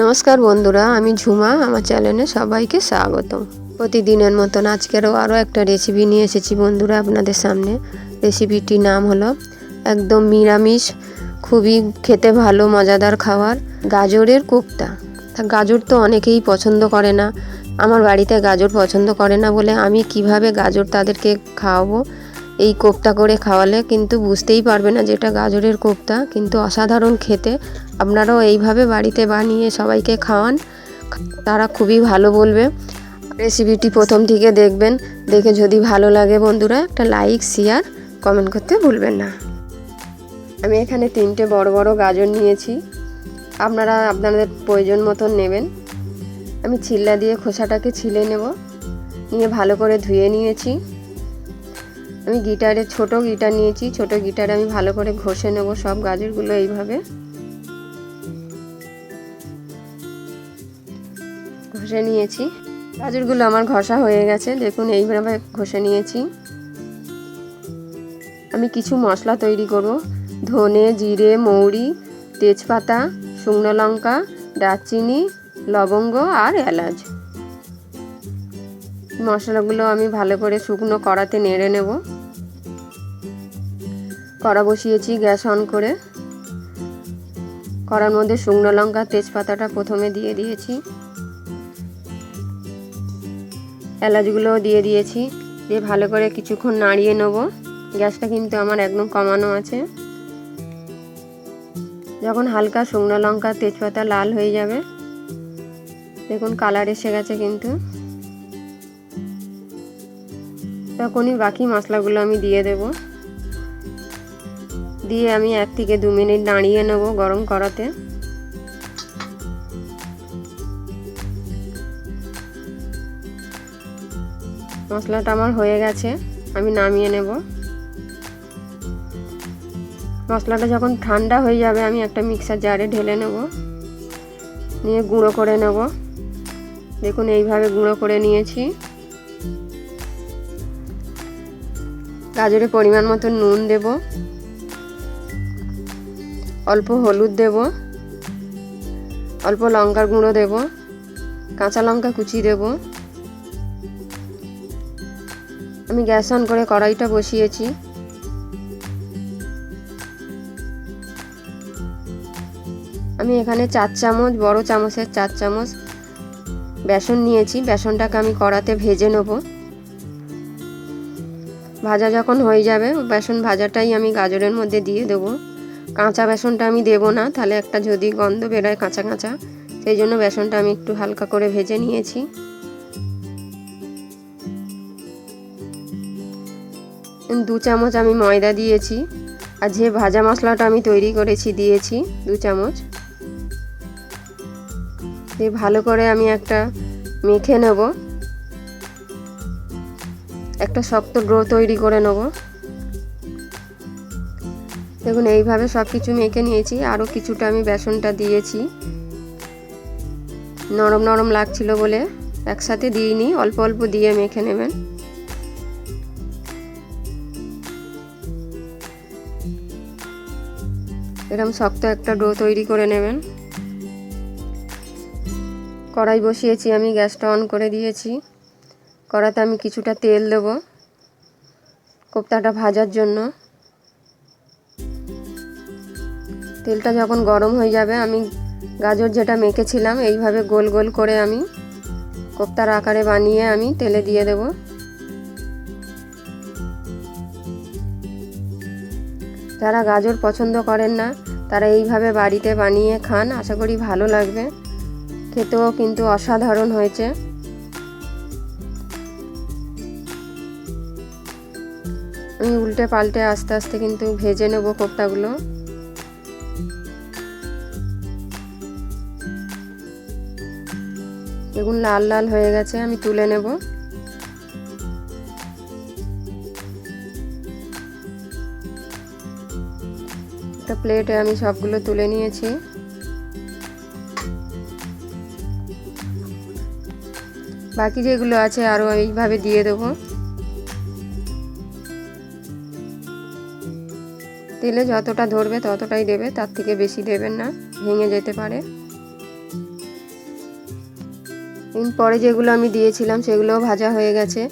নমস্কার বন্ধুরা, আমি ঝুমা, আমার চ্যানেলে সবাইকে স্বাগতম। প্রতিদিনের মতন আজকেরও আরও একটা রেসিপি নিয়ে এসেছি বন্ধুরা আপনাদের সামনে। রেসিপিটির নাম হলো একদম নিরামিষ, খুবই খেতে ভালো, মজাদার খাবার, গাজরের কোপ্তা। তা গাজর তো অনেকেই পছন্দ করে না। আমার বাড়িতে গাজর পছন্দ করে না বলে আমি কীভাবে গাজর তাদেরকে খাওয়াবো, এই কোপ্তা করে খাওয়ালে কিন্তু বুঝতেই পারবে না যেটা গাজরের কোপ্তা। কিন্তু অসাধারণ খেতে আপনারাও এইভাবে বাড়িতে বানিয়ে সবাইকে খাওয়ান। তারা খুবই ভালো বলবে। রেসিপিটি প্রথম থেকে দেখবেন। দেখে যদি ভালো লাগে বন্ধুরা, একটা লাইক শেয়ার কমেন্ট করতে ভুলবেন না। আমি এখানে তিনটে বড় বড় গাজর নিয়েছি। আপনারা আপনাদের প্রয়োজন মতন নেবেন। আমি ছিল্লা দিয়ে খোসাটাকে ছিলে নেব। নিয়ে ভালো করে ধুয়ে নিয়েছি। আমি গিটারে ছোট গিটার নিয়েছি। ছোট গিটারে আমি ভালো করে ঘষে নেব সব গাজরগুলো এইভাবে। ঘষে নিয়েছি। গাজরগুলো আমার ঘষা হয়ে গেছে। দেখুন, এইভাবে ঘষে নিয়েছি। আমি কিছু মশলা তৈরি করব। ধনে, জিরে, মৌরি, তেজপাতা, শুকনো লঙ্কা, দারচিনি, লবঙ্গ আর এলাচ। মশলাগুলো আমি ভালো করে শুকনো কড়াতে নেড়ে নেব। কড়া বসিয়েছি গ্যাস অন করে। কড়ার মধ্যে শুকনো লঙ্কা, তেজপাতাটা প্রথমে দিয়ে দিয়েছি। এলাচগুলো দিয়ে দিয়েছি। দিয়ে ভালো করে কিছুক্ষণ নাড়িয়ে নেব। গ্যাসটা কিন্তু আমার একদম কমানো আছে। যখন হালকা শুকনো লঙ্কা, তেজপাতা লাল হয়ে যাবে, দেখুন কালার এসে গেছে কিন্তু। তখনই বাকি মশলাগুলো আমি দিয়ে দেব। দিয়ে আমি এক থেকে দু মিনিট নাড়িয়ে নেব গরম করাতে। মশলাটা আমার হয়ে গেছে, আমি নামিয়ে নেব। মশলাটা যখন ঠান্ডা হয়ে যাবে, আমি একটা মিক্সার জারে ঢেলে নেব, নিয়ে গুঁড়ো করে নেব। দেখুন, এইভাবে গুঁড়ো করে নিয়েছি। গাজরের পরিমাণ মতো নুন দেব, অল্প হলুদ দেব, অল্প লঙ্কার গুঁড়ো দেব, কাঁচা লঙ্কা কুচি দেব। আমি গ্যাস অন করে কড়াইটা বসিয়েছি। আমি এখানে চার চামচ, বড় চামচের চার চামচ বেসন নিয়েছি। বেসনটাকে আমি কড়াতে ভেজে নেব। ভাজা যখন হয়ে যাবে, বেসন ভাজাটাই আমি গাজরের মধ্যে দিয়ে দেবো। কাঁচা বেসনটা আমি দেবো না, তাহলে একটা যদি গন্ধ বেরোয় কাঁচা কাঁচা, সেই জন্য বেসনটা আমি একটু হালকা করে ভেজে নিয়েছি। দু চামচ আমি ময়দা দিয়েছি আর যে ভাজা মশলাটা আমি তৈরি করেছি, দিয়েছি দু চামচ। দিয়ে ভালো করে আমি একটা মেখে নেব। একটা শক্ত ড্রো তৈরি করে নেব। দেখুন, এইভাবে সব কিছু মেখে নিয়েছি। আরও কিছুটা আমি বেসনটা দিয়েছি। নরম নরম লাগছিল বলে একসাথে দিইনি, অল্প অল্প দিয়ে মেখে নেবেন। এরকম শক্ত একটা ডো তৈরি করে নেবেন। কড়াই বসিয়েছি, আমি গ্যাসটা অন করে দিয়েছি। কড়াতে আমি কিছুটা তেল দেব কোপ্তাটা ভাজার জন্য। তেলটা যখন গরম হয়ে যাবে, আমি গাজর যেটা মেখেছিলাম, এইভাবে গোল গোল করে আমি কোপ্তার আকারে বানিয়ে আমি তেলে দিয়ে দেব। যারা গাজর পছন্দ করেন না, তারা এইভাবে বাড়িতে বানিয়ে খান, আশা করি ভালো লাগবে। খেতেও কিন্তু অসাধারণ হয়েছে। আমি উল্টে পাল্টে আস্তে আস্তে কিন্তু ভেজে নেব কোপ্তাগুলো। এগুলো লাল লাল হয়ে গেছে, আমি তুলে নেব। একটা প্লেটে আমি সবগুলো তুলে নিয়েছি। বাকি যেগুলো আছে আরও এইভাবে দিয়ে দেবো। তেলে যতটা ধরবে ততটাই দেবে, তার থেকে বেশি দেবেন না, ভেঙে যেতে পারে। পরে যেগুলো আমি দিয়েছিলাম সেগুলোও ভাজা হয়ে গেছে,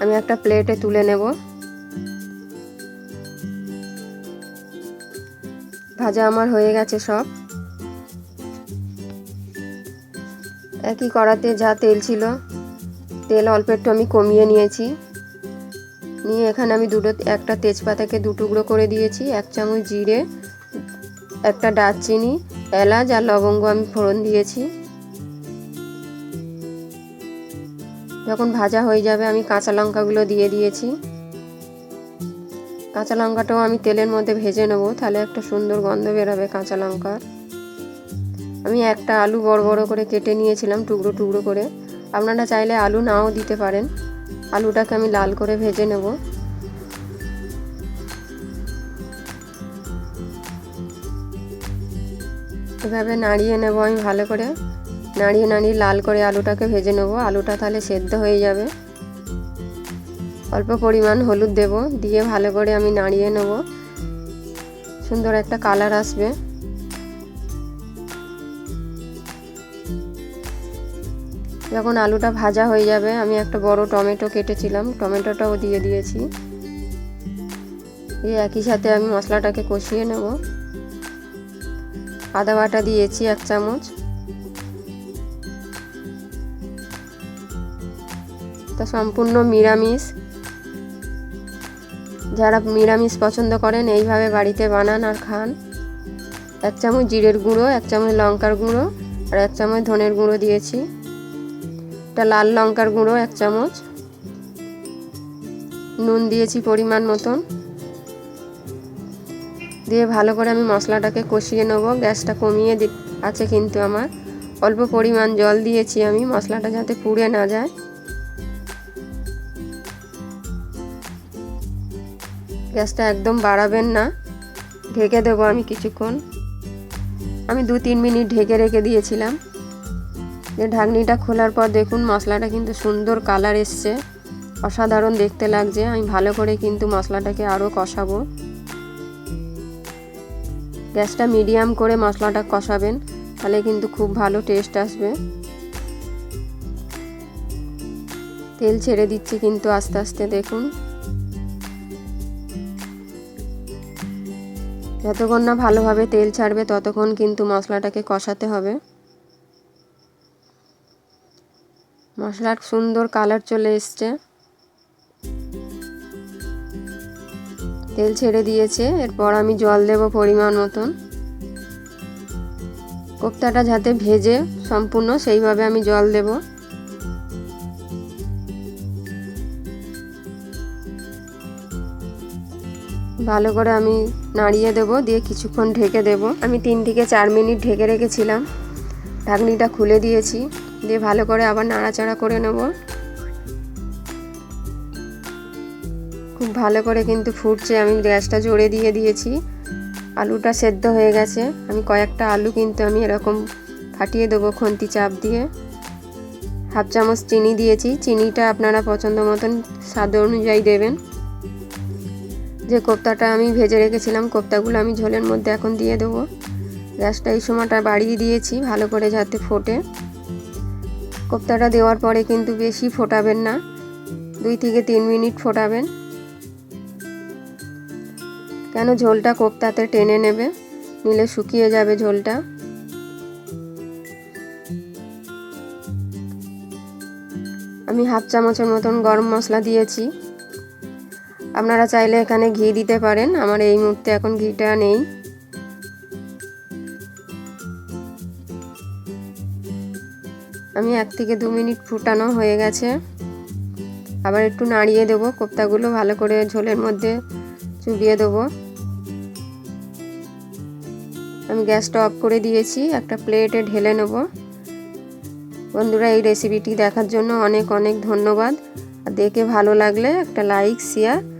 আমি একটা প্লেটে তুলে নেব। ভাজা আমার হয়ে গেছে সব। একই কড়াতে যা তেল ছিল, তেল অল্প একটু আমি কমিয়ে নিয়েছি। নিয়ে এখানে আমি দুটো, একটা তেজপাতাকে দু টুকরো করে দিয়েছি, এক চামচ জিরে, একটা দারচিনি, এলাচ আর লবঙ্গ আমি ফোড়ন দিয়েছি। যখন ভাজা হয়ে যাবে আমি কাঁচা লঙ্কাগুলো দিয়ে দিয়েছি। কাঁচা লঙ্কাটাও আমি তেলের মধ্যে ভেজে নেব, তাহলে একটা সুন্দর গন্ধ বেরোবে কাঁচা লঙ্কার। আমি একটা আলু বড় বড় করে কেটে নিয়েছিলাম, টুকরো টুকরো করে। আপনারা চাইলে আলু নাও দিতে পারেন। আলুটাকে আমি লাল করে ভেজে নেব। এভাবে নাড়িয়ে নেব আমি ভালো করে। নাড়িয়ে নাড়িয়ে লাল করে আলুটাকে ভেজে নেব। আলুটা তাহলে সেদ্ধ হয়ে যাবে। অল্প পরিমাণ হলুদ দেব, দিয়ে ভালো করে আমি নাড়িয়ে নেব। সুন্দর একটা কালার আসবে। যখন আলুটা ভাজা হয়ে যাবে, আমি একটা বড় টমেটো কেটেছিলাম, টমেটোটাও দিয়ে দিয়েছি। দিয়ে একই সাথে আমি মশলাটাকে কষিয়ে নেব। আদা বাটা দিয়েছি এক চামচ। তা সম্পূর্ণ নিরামিষ। যারা নিরামিষ পছন্দ করেন, এইভাবে বাড়িতে বানান আর খান। এক চামচ জিরের গুঁড়ো, এক চামচ লঙ্কার গুঁড়ো আর এক চামচ ধনের গুঁড়ো দিয়েছি। একটা লাল লঙ্কার গুঁড়ো, এক চামচ। নুন দিয়েছি পরিমাণ মতন। দিয়ে ভালো করে আমি মশলাটাকে কষিয়ে নেব। গ্যাসটা কমিয়ে আছে কিন্তু আমার। অল্প পরিমাণ জল দিয়েছি আমি। মশলাটা যাতে পুড়ে না যায়। গ্যাসটা একদম বাড়াবেন না। ঢেকে দেবো আমি কিছুক্ষণ। আমি দু তিন মিনিট ঢেকে রেখে দিয়েছিলাম। যে ঢাকনিটা খোলার পর দেখুন, মশলাটা কিন্তু সুন্দর কালার এসছে। অসাধারণ দেখতে লাগছে। আমি ভালো করে কিন্তু মশলাটাকে আরও কষাবো। গ্যাসটা মিডিয়াম করে মশলাটা কষাবেন, তাহলে কিন্তু খুব ভালো টেস্ট আসবে। তেল ছেড়ে দিচ্ছি কিন্তু আস্তে আস্তে, দেখুন। যতক্ষণ না ভালোভাবে তেল ছাড়বে, ততক্ষণ কিন্তু মশলাটাকে কষাতে হবে। মশলার সুন্দর কালার চলে এসছে। তেল ছেড়ে দিয়েছে, এরপর আমি জল দেব পরিমাণ মতন। কোপ্তাটা যাতে ভেজে সম্পূর্ণ সেইভাবে আমি জল দেব। ভালো করে আমি নাড়িয়ে দেব, দিয়ে কিছুক্ষণ ঢেকে দেব। আমি তিন থেকে চার মিনিট ঢেকে রেখেছিলাম। ঢাকনিটা খুলে দিয়েছি, দিয়ে ভালো করে আবার নাড়াচাড়া করে নেব। খুব ভালো করে কিন্তু ফুটছে, আমি গ্যাসটা জোরে দিয়ে দিয়েছি। আলুটা সেদ্ধ হয়ে গেছে। আমি কয়েকটা আলু কিন্তু আমি এরকম ফাটিয়ে দেবো খন্তি চাপ দিয়ে। হাফ চামচ চিনি দিয়েছি। চিনিটা আপনারা পছন্দ মতন স্বাদ অনুযায়ী দেবেন। যে কোপ্তাটা আমি ভেজে রেখেছিলাম, কোপ্তাগুলো আমি ঝোলের মধ্যে এখন দিয়ে দেবো। গ্যাসটা এই সময়টা বাড়িয়ে দিয়েছি, ভালো করে যাতে ফোটে। কোপ্তাটা দেওয়ার পরে কিন্তু বেশি ফোটাবেন না, দুই থেকে তিন মিনিট ফোটাবেন। কেন ঝোলটা কোপ্তাতে টেনে নেবে, নিলে শুকিয়ে যাবে ঝোলটা। আমি হাফ চামচের মতন গরম মশলা দিয়েছি। আপনারা চাইলে এখানে ঘি দিতে পারেন। আমার এই মুহূর্তে এখন ঘিটা নেই। আমি এক থেকে দু মিনিট ফুটানো হয়ে গেছে। আবার একটু নাড়িয়ে দেবো। কোপ্তাগুলো ভালো করে ঝোলের মধ্যে চুবিয়ে দেবো। আমি গ্যাসটা অফ করে দিয়েছি। একটা প্লেটে ঢেলে নেব। বন্ধুরা, এই রেসিপিটি দেখার জন্য অনেক অনেক ধন্যবাদ। আর দেখে ভালো লাগলে একটা লাইক, শেয়ার